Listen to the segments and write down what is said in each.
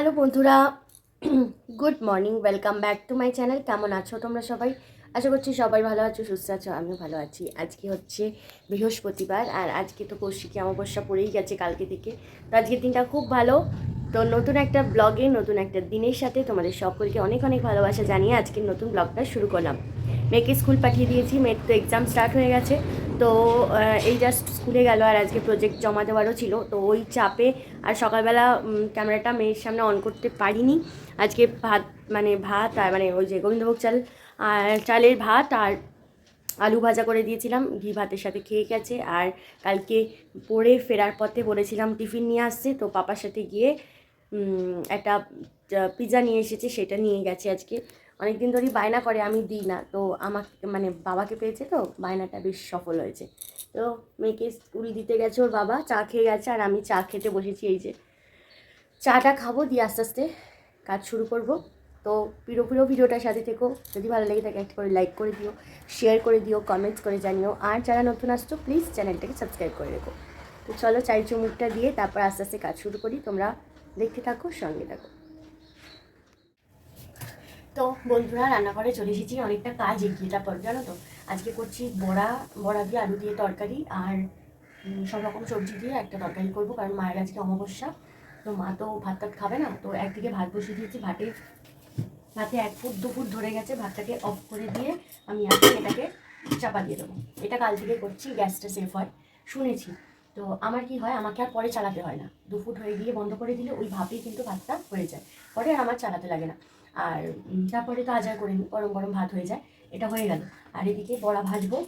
Hello বন্ধুরা, good morning, welcome back to my channel. কেমন আছো তোমরা সবাই? আশা করছি সবাই ভালো আছো, সুস্থ আছো, আমিও ভালো আছি। আজকে হচ্ছে বৃহস্পতিবার, আর আজকে তো কৌশিকী অমাবস্যা পড়েই গেছে কালকে থেকে। তো আজকের দিনটা খুব ভালো। তো নতুন একটা ব্লগে, নতুন একটা দিনের সাথে তোমাদের সকলকে অনেক অনেক ভালোবাসা জানিয়ে আজকের নতুন ব্লগটা শুরু করলাম। মেয়েকে স্কুল পাঠিয়ে দিয়েছি, মেয়ের তো এক্সাম স্টার্ট হয়ে গেছে। তো এই জাস্ট স্কুলে গেল আর আজকে প্রজেক্ট জমা দেওয়ারও ছিল। তো ওই চাপে আর সকালবেলা ক্যামেরাটা মেয়ের সামনে অন করতে পারিনি। আজকে ভাত মানে ভাত আর মানে ওই যে গোবিন্দভোগ চাল, আর চালের ভাত আর আলু ভাজা করে দিয়েছিলাম। ঘি ভাতের সাথে খেয়ে গেছে আর কালকে পড়ে ফেরার পথে বলেছিলাম টিফিন নিয়ে আসছে। তো পাপার সাথে গিয়ে একটা পিৎজা নিয়ে এসেছে, সেটা নিয়ে গেছে আজকে। অনেক দিন ধরেই বায়না করে, আমি দিই না। তো আমাকে মানে বাবাকে পেয়েছে তো, বায়নাটা বেশ সফল হয়েছে। তো মেয়েকে স্কুল দিতে গেছে ওর বাবা, চা খেয়ে গেছে আর আমি চা খেতে বসেছি এই যে। চাটা খাব, দিয়ে আস্তে আস্তে কাজ শুরু করব। তো পুরো পুরো ভিডিওটার সাথে থেকো। যদি ভালো লেগে থাকে, একটা করে লাইক করে দিও শেয়ার করে দিও কমেন্টস করে জানিও। আর যারা নতুন আসছো প্লিজ চ্যানেলটাকে সাবস্ক্রাইব করে রেখো। তো চলো চাই চুমুকটা দিয়ে, তারপর আস্তে আস্তে কাজ শুরু করি। তোমরা দেখতে থাকো, সঙ্গে থাকো। তো বন্ধুরা, রান্নাঘরে চলে এসেছি, অনেকটা কাজ এগিয়ে তারপর জানো তো? আজকে করছি বড়া বড়া দিয়ে আলু দিয়ে তরকারি আর সব রকম সবজি দিয়ে একটা তরকারি করব, কারণ মায়ের আজকে অমাবস্যা। তো মা তো ভাত টাত খাবে না, তো একদিকে ভাত বসিয়ে দিয়েছি, ভাতে ভাতে এক ফুট, দু ফুট ধরে গেছে, ভাতটাকে অফ করে দিয়ে আমি আজকে এটাকে চাপা দিয়ে দেবো। এটা কাল থেকে করছি, গ্যাসটা সেফ হয়, শুনেছি। তো আমার কি হয়, আমাকে আর পরে চালাতে হয় না। দু ফুট হয়ে গিয়ে বন্ধ করে দিলে ওই ভাবেই কিন্তু ভাতটা হয়ে যায়। পরে আর আমার চালাতে লাগে না। আর তারপরে তো আজার করে নিই গরম গরম ভাত হয়ে যায়, এটা হয়ে গেল। আর এদিকে বড়া ভাজবো,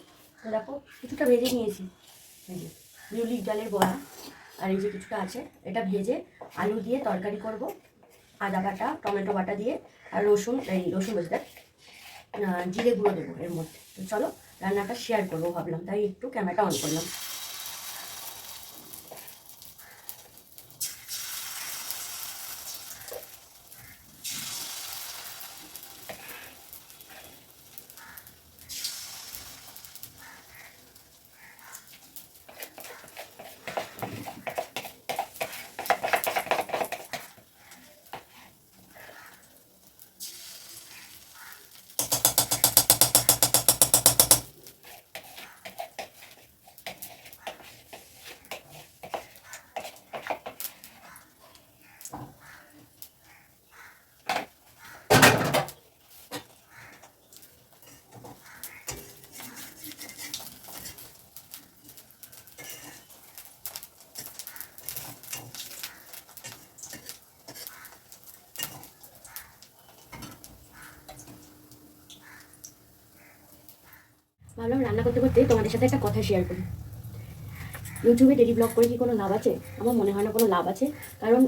তো দেখো কিছুটা ভেজে নিয়েছি বিউলির ডালের বড়া, আর এই যে কিছুটা আছে, এটা ভেজে আলু দিয়ে তরকারি করব, আদা বাটা, টমেটো বাটা দিয়ে, আর রসুন, এই রসুন বলতে জিরে গুঁড়ো দেবো এর মধ্যে। তো চলো রান্নাটা শেয়ার করব ভাবলাম, তাই একটু ক্যামেরাটা অন করলাম। ভাবলাম রান্না করতে করতে তোমাদের সাথে একটা কথা শেয়ার করি। ইউটিউবে ডেলি ব্লগ করে কি কোনো লাভ আছে? আমার মনে হয় না কোনো লাভ আছে। কারণ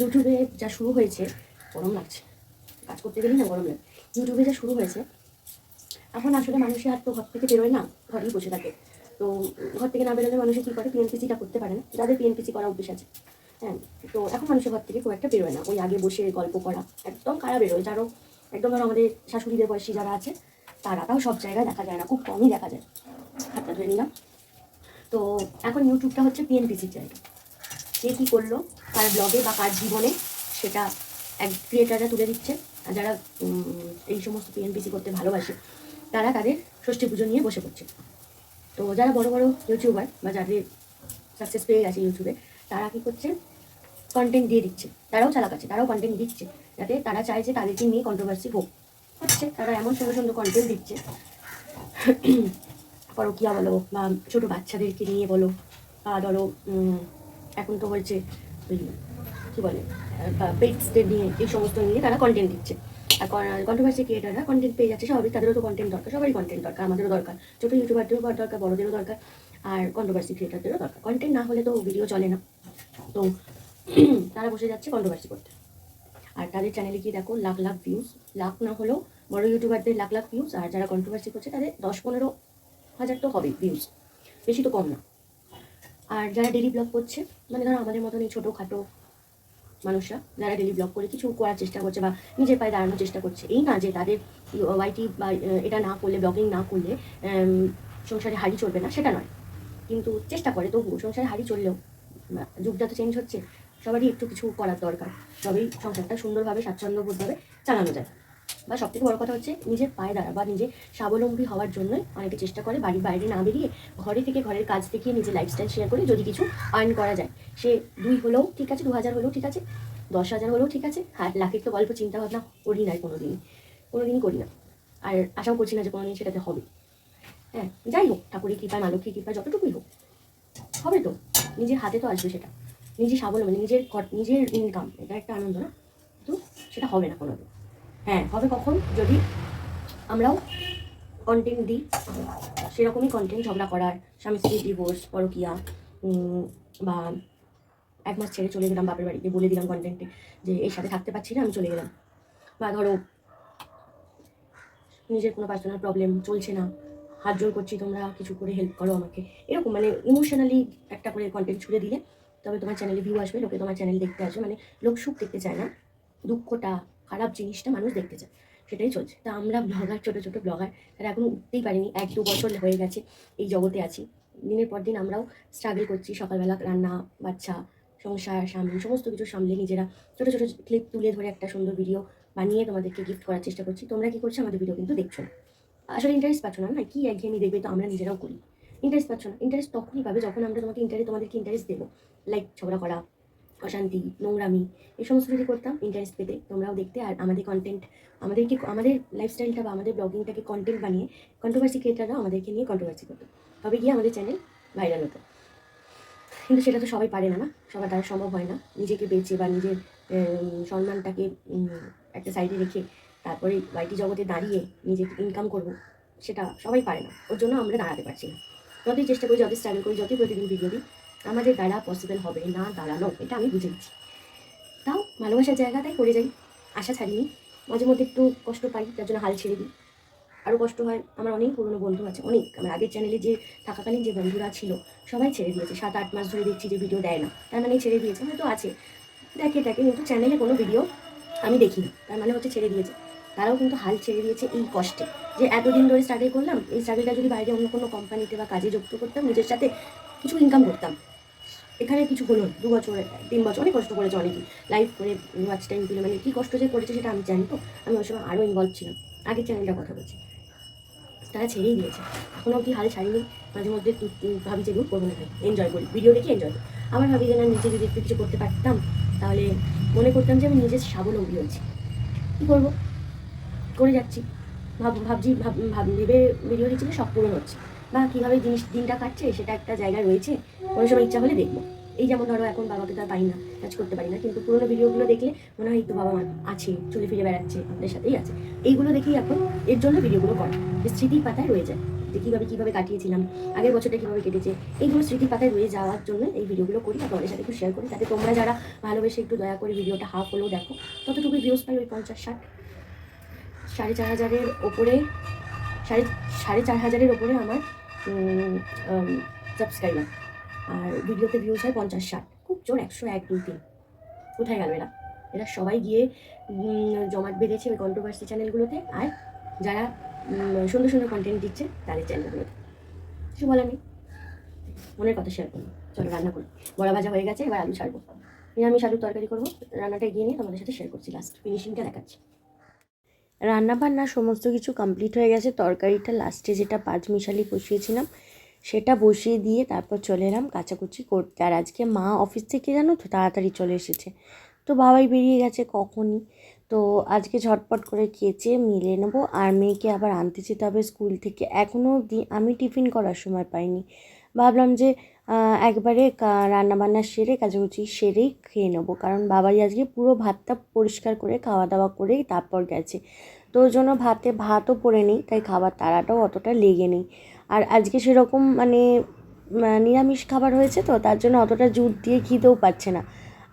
ইউটিউবে যা শুরু হয়েছে, গরম লাগছে। কাজ করতে গেলেই না গরম লাগে। ইউটিউবে যা শুরু হয়েছে, এখন আসলে মানুষের হাত তো ঘর থেকে বেরোয় না, ঘরেই বসে থাকে। তো, ঘর থেকে না বেরোলে মানুষে কী করে? পিএনপিসিটা করতে পারে না। যাদের পিএনপিসি করা অভ্যেস আছে। হ্যাঁ তো এখন মানুষের ঘর থেকে খুব একটা বেরোয় না। ওই আগে বসে গল্প করা, একদম কারা বেরোয়? যারও, একদম ধরো আমাদের শাশুড়িদের বয়সী যারা আছে তারা তাও সব জায়গায় দেখা যায় না, খুব কমই দেখা যায়। হাতটা ধরে নিলাম। তো এখন ইউটিউবটা হচ্ছে পিএনপিসির জায়গা। কে কী করল কার ব্লগে বা কার জীবনে সেটা এক ক্রিয়েটাররা তুলে দিচ্ছে। আর যারা এই সমস্ত পিএনপিসি করতে ভালোবাসে, তারা তাদের ষষ্ঠী পুজো নিয়ে বসে পড়ছে। তো যারা বড় বড় ইউটিউবার বা যাদের সাকসেস পেয়ে গেছে ইউটিউবে তারা কী করছে কন্টেন্ট দিয়ে দিচ্ছে। তারাও চালাক আছে, তারাও কন্টেন্ট দিচ্ছে। যাতে তারা চায় যে তাদেরকে নিয়ে কন্ট্রোভার্সি হোক। হচ্ছে তারা এমন সুন্দর সুন্দর কন্টেন্ট দিচ্ছে। পরকিয়া বলো বা ছোটো বাচ্চাদেরকে নিয়ে বলো বা ধরো এখন তো হয়েছে, ওই কী বলে পেটসদের নিয়ে, এই সমস্ত নিয়ে তারা কন্টেন্ট দিচ্ছে। আর কন্ট্রোভার্সি ক্রিয়েটাররা কন্টেন্ট পেয়ে যাচ্ছে স্বাভাবিক তাদেরও তো কন্টেন্ট দরকার, সবারই কন্টেন্ট দরকার, আমাদেরও দরকার। ছোটো ইউটিউবারদেরও দরকার, বড়দেরও দরকার, আর কন্ট্রোভার্সি ক্রিয়েটারদেরও দরকার। কন্টেন্ট না হলে তো ভিডিও চলে না। তো তারা বসে যাচ্ছে কন্ট্রোভার্সি করতে। আর তাদের চ্যানেলে গিয়ে দেখো লাখ লাখ ভিউজ লাখ না হলেও বড় ইউটিউবারদের লাখ লাখ ভিউজ আর যারা কন্ট্রোভার্সি করছে, তাদের দশ পনেরো হাজার তো হবে ভিউজ বেশি তো কম না। আর যারা ডেলি ব্লগ করছে মানে ধরো আমাদের মতন এই ছোটোখাটো মানুষরা, যারা ডেলি ব্লগ করে কিছু করার চেষ্টা করছে বা নিজের পায়ে দাঁড়ানোর চেষ্টা করছে, এই না যে তাদের ওয়াইটি বা এটা না করলে ব্লগিং না করলে সংসারে হাড়ি চলবে না, সেটা নয়। কিন্তু চেষ্টা করে, তবুও সংসারে হাড়ি চললেও যুগটা তো চেঞ্জ হচ্ছে, সবারই একটু কিছু করার দরকার। তবেই সংসারটা সুন্দরভাবে, স্বাচ্ছন্দ্যবোধভাবে চালানো যায়। বা সব থেকে বড় কথা হচ্ছে নিজের পায়ে দাঁড়া বা নিজে স্বাবলম্বী হওয়ার জন্য অনেকে চেষ্টা করে বাড়ির বাইরে না বেরিয়ে ঘরে থেকে ঘরের কাজ দেখিয়ে নিজের লাইফস্টাইল শেয়ার করে যদি কিছু আর্ন করা যায়। সে দুই হলেও ঠিক আছে দু হাজার হলেও ঠিক আছে দশ হাজার হলেও ঠিক আছে আর লাখের তো গল্প চিন্তা ভাবনা করি না কোনো দিনই কোনো দিনই করি না। আর আশাও করছি না যে কোনো দিন সেটাতে হবে। হ্যাঁ যাই হোক, ঠাকুরের কৃপায় মা লক্ষ্মীর কৃপায়, যতটুকুই হোক, হবে তো, নিজের হাতে তো আসবে সেটা নিজে স্বাবলম্বী, নিজের নিজের ইনকাম এটা একটা আনন্দ না তো সেটা হবে না কোনো দিন হ্যাঁ হবে কখন? যদি আমরাও কন্টেন্ট দিই, সেরকমই কন্টেন্ট ঝগড়া করার, স্বামী স্ত্রী ডিভোর্স পরকিয়া বা এক মাস ছেড়ে চলে গেলাম বাপের বাড়িতে, বলে দিলাম কন্টেন্টে যে এর সাথে থাকতে পারছি না, আমি চলে গেলাম। বা ধরো, নিজের কোনো পার্সোনাল প্রবলেম চলছে না, হাত জোর করছি তোমরা, কিছু করে হেল্প করো আমাকে। এরকম মানে ইমোশনালি একটা করে কন্টেন্ট ছুড়ে দিলে, তবে তোমার চ্যানেলে ভিউ আসবে, লোকে তোমার চ্যানেল দেখতে আসবে মানে লোক সুখ দেখতে চায় না, দুঃখটা খারাপ জিনিসটা মানুষ দেখতে চায়। সেটাই চলছে। তা আমরা ব্লগার ছোটো ছোটো ব্লগার তারা এখনও উঠতেই পারিনি। এক দু বছর হয়ে গেছে এই জগতে আছি। দিনের পর দিন আমরাও স্ট্রাগল করছি। সকালবেলা রান্না, বাচ্চা, সংসার স্বামী সমস্ত কিছু সামলে নিজেরা ছোটো ছোটো ক্লিপ তুলে ধরে একটা সুন্দর ভিডিও বানিয়ে তোমাদেরকে গিফট করার চেষ্টা করছি। তোমরা কী করছ? আমাদের ভিডিও কিন্তু দেখছ না। আসলে ইন্টারেস্ট পাচ্ছ না না? কি একঘেয়েমি দেখবে তো আমরা নিজেরাও করি। ইন্টারেস্ট পাচ্ছ না। ইন্টারেস্ট তখনই পাবে যখন আমরা তোমাকে ইন্টারেস্ট তোমাদেরকে ইন্টারেস্ট দেবো। লাইক ঝগড়া করা অশান্তি, নোংরামি, এই সমস্ত যদি করতাম ইন্টারেস্ট পেতে, তোমরাও দেখতে। আর আমাদের কন্টেন্ট আমাদেরকে, আমাদের লাইফস্টাইলটা বা আমাদের ব্লগিংটাকে কন্টেন্ট বানিয়ে কন্ট্রোভার্সি ক্রিয়েটাররাও আমাদেরকে নিয়ে কন্ট্রোভার্সি করতো। তবে গিয়ে আমাদের চ্যানেল ভাইরাল হতো। কিন্তু সেটা তো সবাই পারে না না, সবার দ্বারা সম্ভব হয় না। নিজেকে বেঁচে বা নিজের সম্মানটাকে একটা সাইডে রেখে তারপরে ওয়াইটি জগতে দাঁড়িয়ে নিজেকে ইনকাম করব, সেটা সবাই পারে না। ওর জন্য আমরা দাঁড়াতে পারছি না। যতই চেষ্টা করি, যতই স্ট্রাগল করি, যতই প্রতিদিন ভিডিও দিই আমাদের দ্বারা পসিবল হবে না দাঁড়ানো, এটা আমি বুঝে দিচ্ছি তাও ভালোবাসার জায়গাটাই করে যাই, আশা ছাড়িনি। মাঝে মধ্যে একটু কষ্ট পাই তার জন্য হাল ছেড়ে দিই। আরও কষ্ট হয়, আমার অনেক পুরনো বন্ধু আছে, অনেক। আমার আগের চ্যানেলে যে থাকাকালীন যে বন্ধুরা ছিল, সবাই ছেড়ে দিয়েছে। সাত আট মাস ধরে দেখছি যে ভিডিও দেয় না। তার মানে ছেড়ে দিয়েছে, হয়তো আছে। দেখে দেখে, কিন্তু চ্যানেলে কোনো ভিডিও আমি দেখি না তার মানে হচ্ছে ছেড়ে দিয়েছে। তারাও কিন্তু হাল ছেড়ে দিয়েছে এই কষ্টে। যে এতদিন ধরে স্ট্রাগল করলাম, এই স্ট্রাগলটা যদি বাইরে অন্য কোনো কোম্পানিতে বা কাজে যুক্ত করতাম, নিজের সাথে কিছু ইনকাম করতাম। এখানে কিছু হলো দু বছর, তিন বছর, অনেক কষ্ট করেছে অনেকেই লাইভ করে ওয়াচ টাইম দিলে মানে কী কষ্ট যে করেছে সেটা আমি জানি তো। আমি ওই সময় আরও ইনভলভ ছিলাম। আগের চ্যানেলটার কথা বলছি। তারা ছেড়েই দিয়েছে। এখন অবধি হাল ছাড়িনি। মাঝে মধ্যে ভাবি যে গ্রুপ করব না এনজয় করি। ভিডিও দেখে এনজয় করি। আবার ভাবি যে, না, নিজে যদি একটু কিছু করতে পারতাম, তাহলে মনে করতাম যে আমি নিজের স্বাবলম্বী হয়েছি। কী করব? করে যাচ্ছি। ভাব, ভাবছি, ভাব ভাব ভিডিও দিচ্ছি সব পূরণ হচ্ছে। বা কীভাবে জিনিস, দিনটা কাটছে, সেটা একটা জায়গা রয়েছে। কোনো সময় ইচ্ছা হলে দেখব। এই যেমন ধরো এখন বাবাকে তো আর পাই না, কাজ করতে পারি না, কিন্তু পুরোনো ভিডিওগুলো দেখলে মনে হয় তো বাবা মা আছে, চলে ফিরে বেড়াচ্ছে, আমাদের সাথেই আছে। এইগুলো দেখেই এখন এর জন্য ভিডিওগুলো করে, যে স্মৃতির পাতায় রয়ে যায়, যে কীভাবে কীভাবে কাটিয়েছিলাম, আগের বছরটা কীভাবে কেটেছে, এইগুলো স্মৃতির পাতায় রয়ে যাওয়ার জন্য এই ভিডিওগুলো করি আর সাথে একটু শেয়ার করি। তাতে তোমরা যারা ভালোবেসে একটু দয়া করে ভিডিওটা হাফ হলেও দেখো ততটুকু ভিউজ পাই ওই পঞ্চাশ, ষাট। সাড়ে চার হাজারের ওপরে, সাড়ে সাড়ে চার হাজারের ওপরে আমার সাবস্ক্রাইবার আর ভিডিওতে ভিউজ হয় পঞ্চাশ ষাট। খুব জোর, একশো এক দুই তিন। কোথায় গেল এরা? এরা সবাই গিয়ে জমাট বেঁধেছে ওই কন্ট্রোভার্সি চ্যানেলগুলোতে আর যারা সুন্দর সুন্দর কন্টেন্ট দিচ্ছে, তাদের চ্যানেলগুলোতে কিছু বলার নেই। মনের কথা শেয়ার করুন চলো, রান্না করি। বড়া ভাজা হয়ে গেছে, এবার আলু ছাড়বো। নিরামিষ আলু তরকারি করব। রান্নাটা এগিয়ে নিয়ে তোমাদের সাথে শেয়ার করছি লাস্ট ফিনিশিংটা দেখাচ্ছি। রান্না বান্না সমস্ত কিছু কমপ্লিট হয়ে গেছে। তরকারিটা লাস্টে যেটা পাঁচ মিশালি বসিয়েছিলাম, সেটা বসিয়ে দিয়ে তারপর চলে এলাম কাচাকুচি করতে। আর আজকে মা অফিস থেকে জানো তো তাড়াতাড়ি চলে এসেছে। তো বাবাই বেরিয়ে গেছে কখনই। তো আজকে ঝটপট করে খেয়েছে মিলে নেব। আর মেয়েকে আবার আনতে যেতে হবে স্কুল থেকে। এখনও অবধি আমি টিফিন করার সময় পাইনি। ভাবলাম যে একবারে রান্নাবান্না সেরে, কাচাকুচি সেরেই খেয়ে নেব। কারণ বাবাই আজকে পুরো ভাতটা পরিষ্কার করে খাওয়া দাওয়া করেই তারপর গেছে। তো ওর জন্য ভাতে ভাতও পড়ে নেই, তাই খাবার তাড়াটাও অতটা লেগে নেই। আর আজকে সেরকম মানে নিরামিষ খাবার হয়েছে তো, তার জন্য অতটা জুট দিয়ে খিদেও পাচ্ছে না।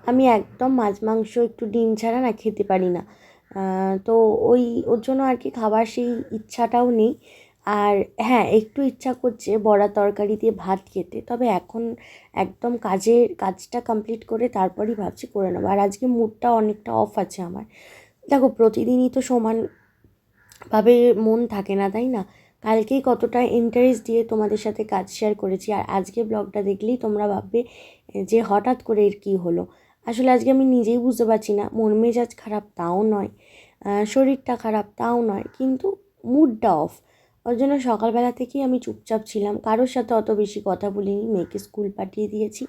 আমি একদম মাছ, মাংস, একটু ডিম ছাড়া না খেতে পারি না। তো ওই, ওর জন্য আর কি খাবার সেই ইচ্ছাটাও নেই। আর হ্যাঁ একটু ইচ্ছা করছে বড়া তরকারি দিয়ে ভাত খেতে। তবে এখন একদম কাজের, কাজটা কমপ্লিট করে তারপরই ভাবছি করে নেব। আর আজকে মুডটা অনেকটা অফ আছে আমার। দেখো, প্রতিদিনই তো সমানভাবে মন থাকে না, তাই না? কালকেই কতটা ইন্টারেস্ট দিয়ে তোমাদের সাথে কাজ শেয়ার করেছি। আর আজকে ব্লগটা দেখলেই তোমরা ভাববে যে হঠাৎ করে এর কী হলো? আসলে আজকে আমি নিজেই বুঝতে পারছি না, মন মেজাজ খারাপ তাও নয় শরীরটা খারাপ তাও নয়, কিন্তু মুডটা অফ ওর জন্য সকালবেলা থেকেই আমি চুপচাপ ছিলাম। কারোর সাথে অত বেশি কথা বলিনি। মেয়েকে স্কুল পাঠিয়ে দিয়েছি।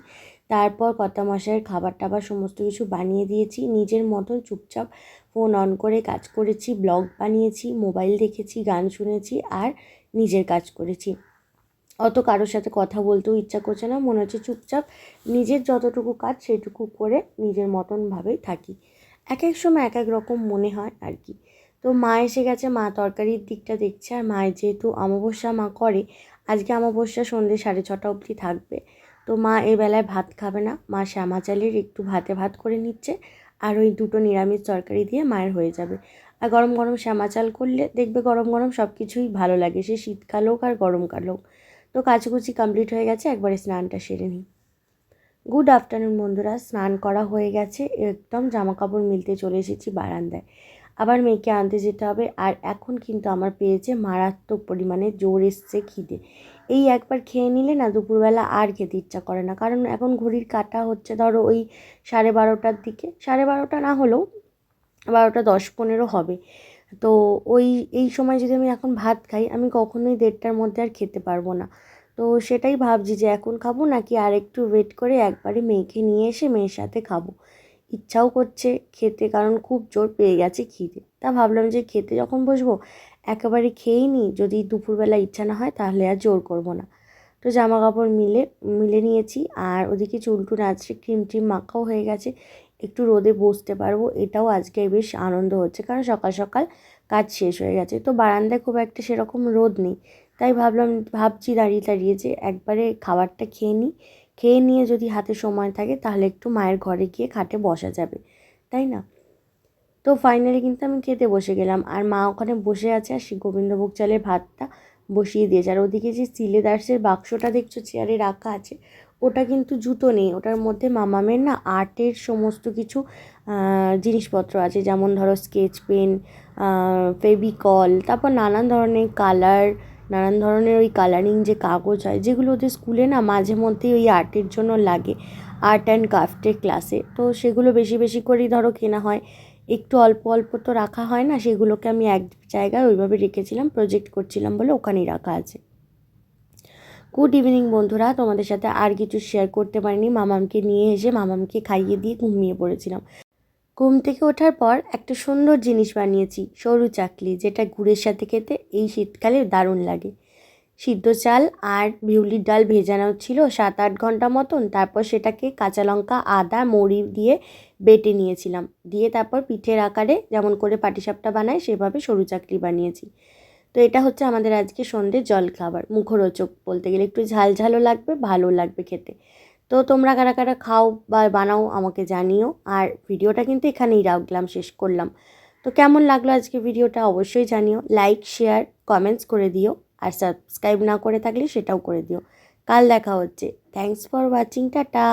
তারপর কর্তা মশাইয়ের খাবার টাবার সমস্ত কিছু বানিয়ে দিয়েছি। নিজের মতন চুপচাপ ফোন অন করে কাজ করেছি, ব্লগ বানিয়েছি, মোবাইল দেখেছি, গান শুনেছি আর নিজের কাজ করেছি। অত কারোর সাথে কথা বলতেও ইচ্ছা করছে না। মনে হচ্ছে চুপচাপ নিজের যতটুকু কাজ সেটুকু করে নিজের মতনভাবেই থাকি। এক এক সময় এক এক রকম মনে হয় আর কি। তো মা এসে গেছে, মা তরকারির দিকটা দেখছে আর মায়ের যেহেতু অমাবস্যা মা করে, আজকে অমাবস্যা সন্ধ্যে সাড়ে ছটা অবধি থাকবে। তো মা এ বেলায় ভাত খাবে না, মা শ্যামা চালের একটু ভাতে ভাত করে নিচ্ছে আর ওই দুটো নিরামিষ তরকারি দিয়ে মায়ের হয়ে যাবে। আর গরম গরম শ্যামা চাল করলে দেখবে গরম গরম সব কিছুই ভালো লাগে, সে শীতকাল হোক আর গরমকাল হোক। তো কাচুকুচি কমপ্লিট হয়ে গেছে, একবারে স্নানটা সেরে নিই। গুড আফটারনুন বন্ধুরা, স্নান করা হয়ে গেছে, একদম জামা কাপড় মিলতে চলে এসেছি বারান্দায়। আবার মেয়েকে আনতে যেতে হবে। আর এখন কিন্তু আমার পেয়েছে মারাত্মক পরিমাণে জোর এসছে খিদে। এই একবার খেয়ে নিলে না দুপুরবেলা আর খেতে ইচ্ছা করে না। কারণ এখন ঘড়ির কাটা হচ্ছে ধরো ওই সাড়ে বারোটার দিকে। সাড়ে বারোটা না হলেও বারোটা দশ পনেরো হবে। তো ওই, এই সময় যদি আমি এখন ভাত খাই, আমি কখনোই দেড়টার মধ্যে আর খেতে পারব না। তো সেটাই ভাবছি যে এখন খাব নাকি আর একটু ওয়েট করে একবারে মেয়েকে নিয়ে এসে মেয়ের সাথে খাব। ইচ্ছাও করছে খেতে, কারণ খুব জোর পেয়ে গেছে খিদে। তা ভাবলাম যে খেতে যখন বসবো, একেবারে খেয়েই নিই। যদি দুপুরবেলা ইচ্ছা না হয়, তাহলে আর জোর করব না। তো জামা কাপড় মিলে মিলে নিয়েছি। আর ওদিকে চুলটু আছে ক্রিম ট্রিম মাখাও হয়ে গেছে, একটু রোদে বসতে পারব। এটাও আজকে বেশ আনন্দ হচ্ছে, কারণ সকাল সকাল কাজ শেষ হয়ে গেছে। তো বারান্দায় খুব একটা সেরকম রোদ নেই। তাই ভাবলাম, ভাবছি দাঁড়িয়ে দাঁড়িয়ে যে একবারে খাবারটা খেয়ে নিই। খেয়ে নিয়ে যদি হাতে সময় থাকে, তাহলে একটু মায়ের ঘরে গিয়ে খাটে বসা যাবে, তাই না? তো ফাইনালি কিন্তু আমি খেতে বসে গেলাম, আর মা ওখানে বসে আছে, আর সেই গোবিন্দভোগ চালের ভাতটা বসিয়ে দিয়েছে, আর ওদিকে যে সিলে দার্সের বাক্সটা দেখছ চেয়ারে রাখা আছে, ওটা কিন্তু জুতো নেই, ওটার মধ্যে মামামের না আর্টের সমস্ত কিছু জিনিসপত্র আছে, যেমন ধরো স্কেচ পেন ফেভিকল তারপর নানান ধরনের কালার নানান ধরনের ওই কালারিং যে কাগজ হয়, যেগুলো ওদের স্কুলে না মাঝে মধ্যেই ওই আর্টের জন্য লাগে। আর্ট অ্যান্ড ক্রাফটের ক্লাসে তো সেগুলো বেশি বেশি করেই ধরো কেনা হয়। একটু অল্প অল্প তো রাখা হয় না, সেগুলোকে আমি এক জায়গায় ওইভাবে রেখেছিলাম প্রজেক্ট করছিলাম বলে ওখানেই রাখা আছে। গুড ইভিনিং বন্ধুরা, তোমাদের সাথে আর কিছু শেয়ার করতে পারিনি। মামামকে নিয়ে এসে মামামকে খাইয়ে দিয়ে ঘুমিয়ে পড়েছিলাম। ঘুম থেকে ওঠার পর একটা সুন্দর জিনিস বানিয়েছি, সরু চাকলি, যেটা গুড়ের সাথে খেতে এই শীতকালে দারুণ লাগে। সিদ্ধ চাল আর বিউলির ডাল ভেজানো ছিল সাত আট ঘণ্টা মতন, তারপর সেটাকে কাঁচা লঙ্কা, আদা, মৌরি দিয়ে বেটে নিয়েছিলাম। দিয়ে তারপর পিঠের আকারে যেমন করে পাটিসাপটা বানায় সেভাবে সরু চাকলি বানিয়েছি। তো এটা হচ্ছে আমাদের আজকে সন্ধ্যে জল খাবার, মুখরোচক বলতে গেলে। একটু ঝাল ঝালও লাগবে, ভালো লাগবে খেতে। তো তোমরা কারা কারা খাও বা বানাও আমাকে জানিও। আর ভিডিওটা কিন্তু এখানেই রাখলাম, শেষ করলাম। তো কেমন লাগল আজকে ভিডিওটা অবশ্যই জানিও। লাইক শেয়ার কমেন্টস করে দিও। আর সাবস্ক্রাইব না করে থাকলে সেটাও করে দিও। কাল দেখা হচ্ছে। Thanks for watching tata!